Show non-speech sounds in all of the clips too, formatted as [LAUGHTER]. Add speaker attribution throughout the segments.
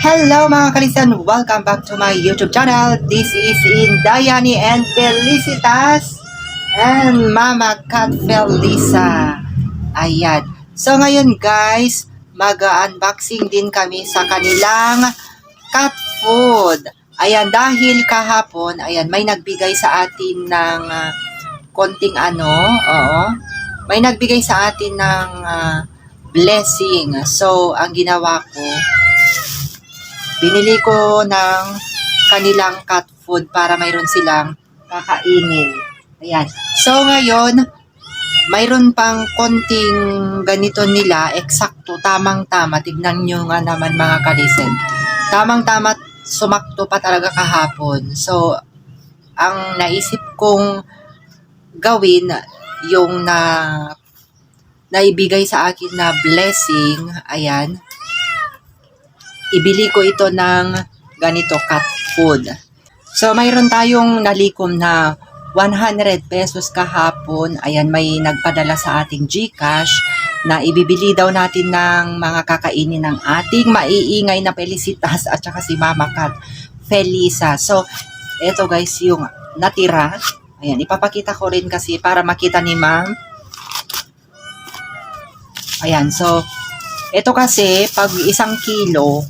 Speaker 1: Hello mga kalisan! Welcome back to my YouTube channel. This is Indayani and Felicitas and Mama Cat Felisa. Ayan. So ngayon guys, mag-unboxing din kami sa kanilang cat food. Ayan, dahil kahapon, ayan, may nagbigay sa atin ng ah, konting ano, oo. May nagbigay sa atin ng ah, blessing. So, ang ginawa ko, binili ko ng kanilang cat food para mayroon silang kakainin. Ayan. So, ngayon, mayroon pang konting ganito nila, eksakto, tamang-tama. Tignan nyo nga naman mga kalisen. Tamang-tama, sumakto pa talaga kahapon. So, ang naisip kong gawin, yung na naibigay sa akin na blessing, ayan, ibili ko ito ng ganito, cat food. So, mayroon tayong nalikom na 100 pesos kahapon. Ayan, may nagpadala sa ating GCash na ibibili daw natin ng mga kakainin ng ating maiingay na Felicitas at saka si Mama Cat Felisa. So, eto guys, yung natira. Ayan, ipapakita ko rin kasi para makita ni Ma'am. Ayan, so, ito kasi, pag isang kilo,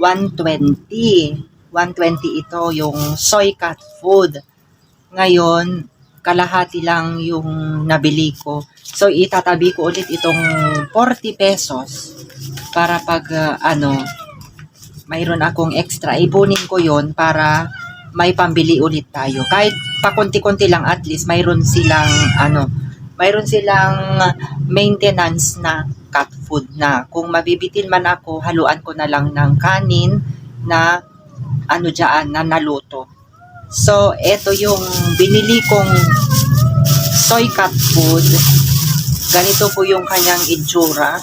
Speaker 1: 120. 120 ito, yung soy cat food. Ngayon, kalahati lang yung nabili ko. So, itatabi ko ulit itong 40 pesos para pag, uh, ano, mayroon akong extra. Ipunin ko yon para may pambili ulit tayo. Kahit pakunti-kunti lang, at least mayroon silang, ano, mayroon silang maintenance na cat food na kung mabibitin man ako, haluan ko na lang ng kanin na ano dyan, na naluto. So, eto yung binili kong soy cat food. Ganito po yung kanyang itsura.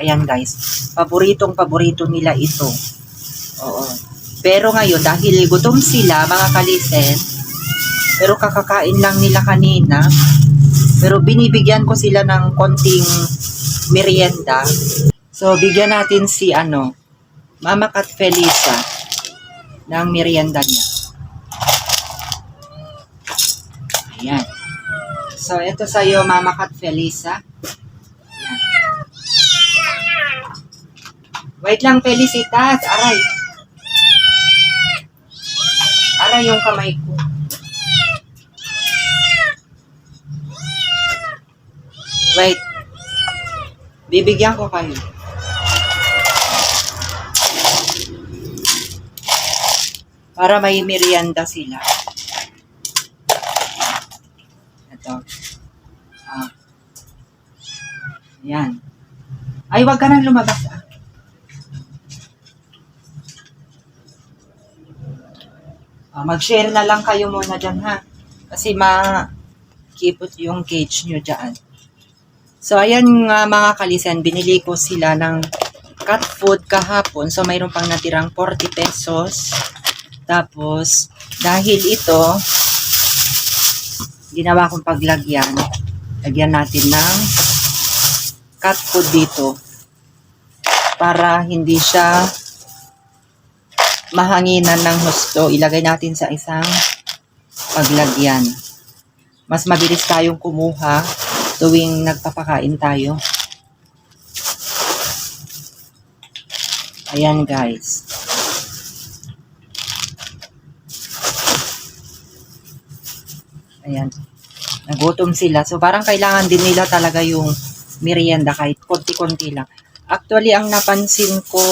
Speaker 1: Ayan guys, paboritong paborito nila ito. Oo. Pero ngayon, dahil gutom sila, mga kalisen, pero kakakain lang nila kanina, pero binibigyan ko sila ng konting merienda. So, bigyan natin si ano, Mama Cat Felisa ng merienda niya. Ayan. So, ito sa'yo, Mama Cat Felisa. Wait lang, Felicitas. Aray. Aray yung kamay ko. Wait. Bibigyan ko kayo. Para may merienda sila. Ito. Ah. Yan. Ay, wag ka nang lumabas. Ah. Ah, mag-share na lang kayo muna dyan, ha? Kasi ma-kipot yung cage nyo dyan. So, ayan nga mga kalisan, binili ko sila ng cat food kahapon. So, mayroon pang natirang 40 pesos. Tapos, dahil ito, ginawa kong paglagyan, lagyan natin ng cat food dito para hindi siya mahanginan ng husto. Ilagay natin sa isang paglagyan. Mas mabilis tayong kumuha tuwing nagpapakain tayo. Ayan guys. Ayan. Nagutom sila. So parang kailangan din nila talaga yung merienda kahit konti-konti lang. Actually, ang napansin ko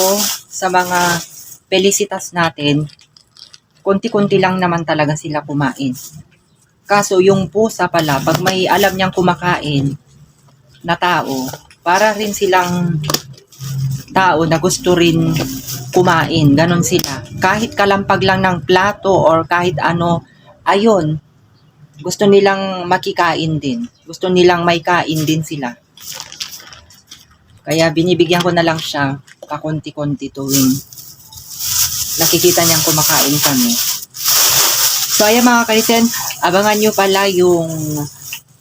Speaker 1: sa mga felicitas natin, konti-konti lang naman talaga sila kumain. Kaso yung pusa pala, pag may alam niyang kumakain na tao, para rin silang tao na gusto rin kumain. Ganon sila. Kahit kalampag lang ng plato or kahit ano, ayun, gusto nilang makikain din. Gusto nilang may kain din sila. Kaya binibigyan ko na lang siya pakonti-konti tuwing nakikita niyang kumakain kami. So ayan mga kalisen, abangan nyo pala yung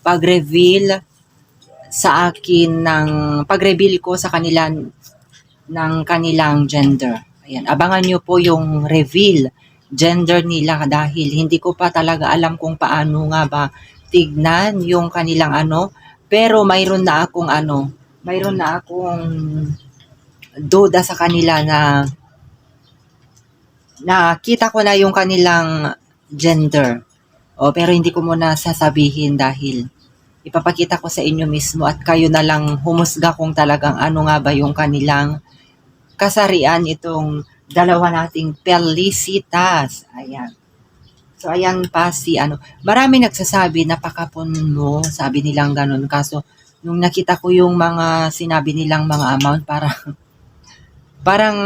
Speaker 1: pag-reveal sa akin ng pag-reveal ko sa kanila ng kanilang gender. Ayan, abangan nyo po yung reveal gender nila dahil hindi ko pa talaga alam kung paano nga ba tignan yung kanilang ano. Pero mayroon na akong ano, mayroon na akong duda sa kanila na nakita ko na yung kanilang gender. O, pero hindi ko muna sasabihin dahil ipapakita ko sa inyo mismo at kayo na lang humusga kung talagang ano nga ba yung kanilang kasarian itong dalawa nating Felicitas. Ayan. So, ayan pa si ano. Marami nagsasabi, napakapon mo, sabi nilang ganun. Kaso, nung nakita ko yung mga sinabi nilang mga amount, parang, [LAUGHS] parang,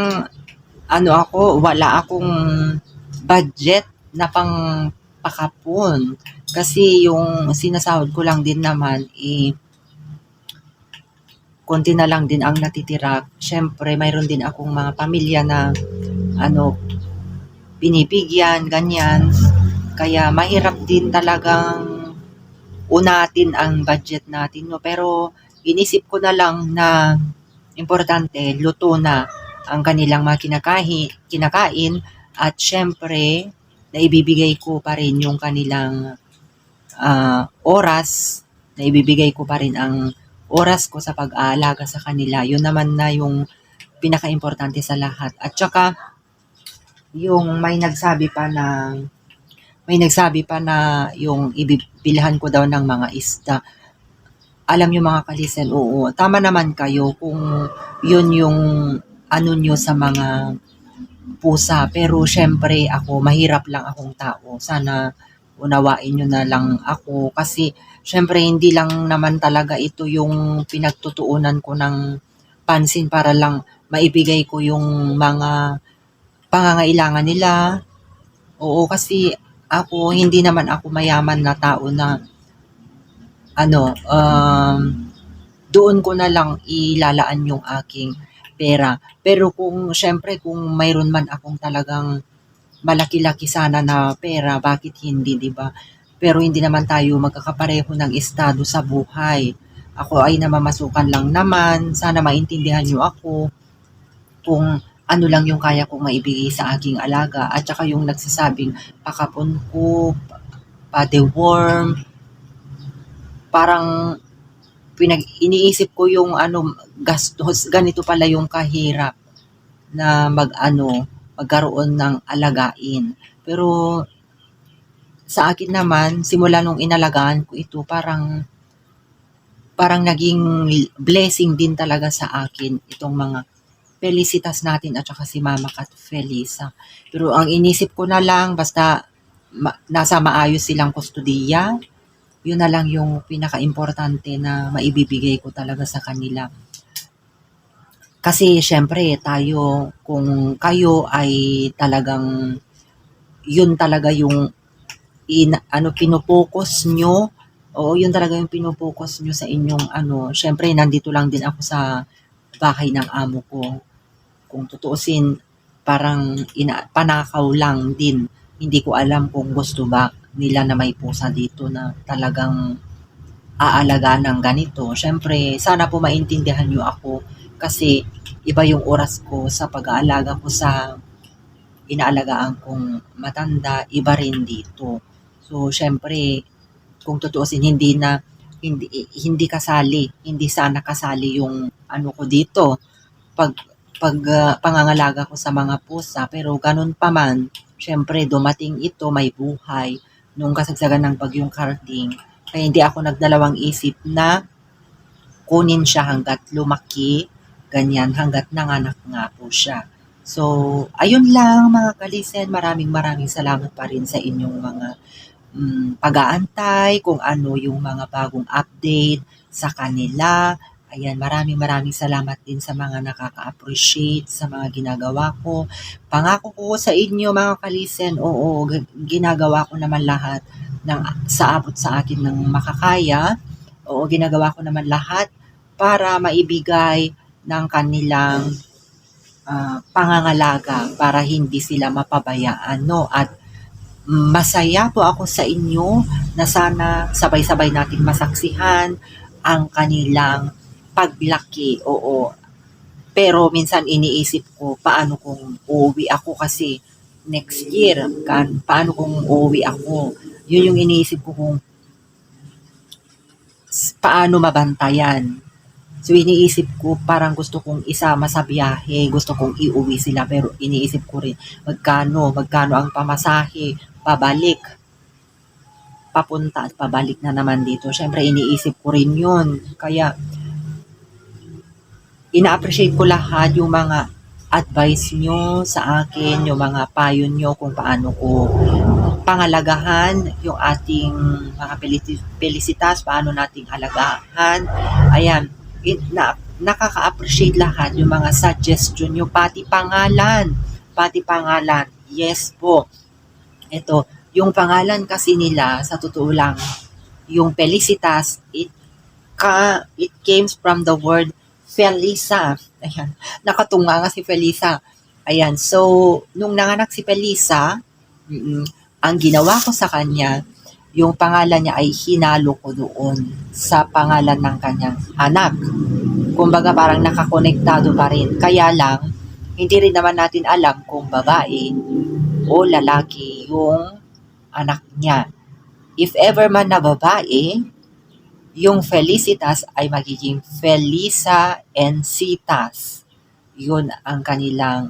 Speaker 1: ano ako, wala akong budget na pang. Kasi yung sinasahod ko lang din naman, eh, konti na lang din ang natitira. Siyempre, mayroon din akong mga pamilya na, ano, binibigyan, ganyan. Kaya mahirap din talagang unatin ang budget natin, no? Pero inisip ko na lang na importante, luto na ang kanilang mga kinakain at syempre, naibibigay ko pa rin yung kanilang ah, oras, naibibigay ko pa rin ang oras ko sa pag-aalaga sa kanila. Yun naman na yung pinaka-importante sa lahat. At saka, yung may nagsabi pa na may nagsabi pa na yung ibibilhan ko daw ng mga isda. Alam nyo mga kalisen, oo, tama naman kayo kung yun yung ano nyo sa mga pusa. Pero syempre ako, mahirap lang akong tao. Sana unawain nyo na lang ako kasi syempre hindi lang naman talaga ito yung pinagtutuunan ko ng pansin para lang maibigay ko yung mga pangangailangan nila. Oo, kasi ako, hindi naman ako mayaman na tao na ano, um, doon ko na lang ilalaan yung aking pera. Pero kung, syempre, kung mayroon man akong talagang malaki-laki sana na pera, bakit hindi, di ba? Pero hindi naman tayo magkakapareho ng estado sa buhay. Ako ay namamasukan lang naman. Sana maintindihan nyo ako kung ano lang yung kaya kong maibigay sa aking alaga. At saka yung nagsasabing pakapon ko, pa-deworm, parang pinag iniisip ko yung ano gastos ganito pala yung kahirap na mag ano magkaroon ng alagain pero sa akin naman simula nung inalagaan ko ito parang parang naging blessing din talaga sa akin itong mga Felicitas natin at saka si Mama Kat Felisa. Pero ang inisip ko na lang, basta ma- nasa maayos silang kustudiya, yun na lang yung pinaka-importante na maibibigay ko talaga sa kanila. Kasi syempre tayo, kung kayo ay talagang yun talaga yung in, ano pinupokus nyo, o yun talaga yung pinupokus nyo sa inyong ano, syempre nandito lang din ako sa bahay ng amo ko. Kung tutuusin, parang ina, panakaw lang din. Hindi ko alam kung gusto ba nila na may pusa dito na talagang aalaga ng ganito. Syempre, sana po maintindihan nyo ako kasi iba yung oras ko sa pag-aalaga ko sa inaalagaan kong matanda, iba rin dito. So, syempre, kung tutuusin, hindi na hindi hindi kasali, hindi sana kasali yung ano ko dito pag pag ah, pangangalaga ko sa mga pusa pero ganun pa man syempre dumating ito may buhay nung kasagsagan ng bagyong Karding kaya hindi ako nagdalawang isip na kunin siya hanggat lumaki ganyan hanggat nanganak nga po siya so ayun lang mga kalisen maraming maraming salamat pa rin sa inyong mga mm, pag-aantay kung ano yung mga bagong update sa kanila. Ayan, maraming maraming salamat din sa mga nakaka-appreciate sa mga ginagawa ko. Pangako ko sa inyo mga kalisen, oo, ginagawa ko naman lahat ng sa abot sa akin ng makakaya. Oo, ginagawa ko naman lahat para maibigay ng kanilang ah, pangangalaga para hindi sila mapabayaan, no? At masaya po ako sa inyo na sana sabay-sabay natin masaksihan ang kanilang paglaki. Oo, Pero minsan iniisip ko, paano kung uuwi ako kasi next year, kan, paano kung uuwi ako? Yun yung iniisip ko kung paano mabantayan. So iniisip ko parang gusto kong isama sa biyahe, gusto kong iuwi sila pero iniisip ko rin magkano, magkano ang pamasahe, pabalik, papunta at pabalik na naman dito. Syempre iniisip ko rin yun. Kaya ina-appreciate ko lahat yung mga advice nyo sa akin, yung mga payo nyo kung paano ko pangalagahan yung ating mga pelisi- pelisitas, paano nating alagahan. Ayan, it, na, nakaka-appreciate lahat yung mga suggestion nyo, pati pangalan. Pati pangalan. Yes po. Ito, yung pangalan kasi nila, sa totoo lang, yung Felicitas, it, ka, it came from the word Felisa. Ayan, nakatunga nga si Felisa. Ayan, so, nung nanganak si Felisa, mm, ang ginawa ko sa kanya, yung pangalan niya ay hinalo ko doon sa pangalan ng kanyang anak. Kumbaga parang nakakonektado pa rin. Kaya lang, hindi rin naman natin alam kung babae o lalaki yung anak niya. If ever man na babae, yung Felicitas ay magiging Felisa Encitas. Yun ang kanilang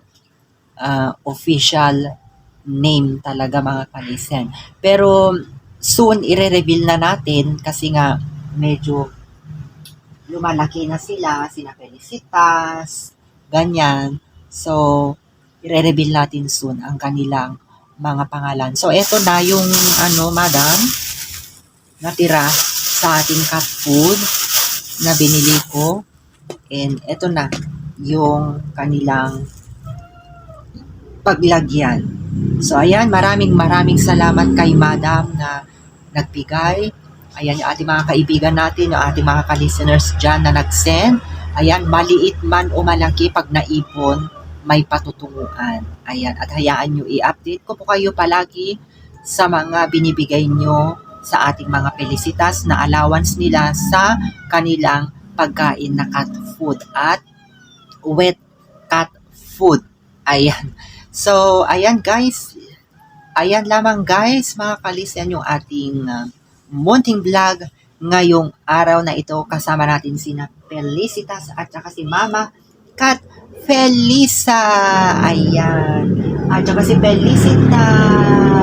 Speaker 1: ah, official name talaga mga kalisen. Pero soon ire-reveal na natin kasi nga medyo lumalaki na sila, sina Felicitas, ganyan. So, ire-reveal natin soon ang kanilang mga pangalan. So, eto na yung ano, madam, natira sa ating cat food na binili ko. And eto na yung kanilang paglagyan. So, ayan, maraming maraming salamat kay madam na nagbigay. Ayan, yung ating mga kaibigan natin, yung ating mga ka-listeners dyan na nag-send. Ayan, maliit man o malaki pag naipon, may patutunguhan. Ayan, at hayaan nyo i-update ko po kayo palagi sa mga binibigay nyo sa ating mga pelisitas na allowance nila sa kanilang pagkain na cat food at wet cat food. Ayan. So, ayan guys. Ayan lamang guys, mga kalis, yan yung ating uh, munting vlog ngayong araw na ito. Kasama natin sina Felicitas at saka si Mama Kat Felisa. Ayan. At saka si Felicitas.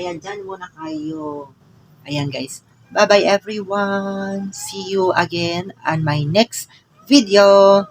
Speaker 1: Kaya dyan muna kayo. Ayan guys. Bye-bye everyone. See you again on my next video.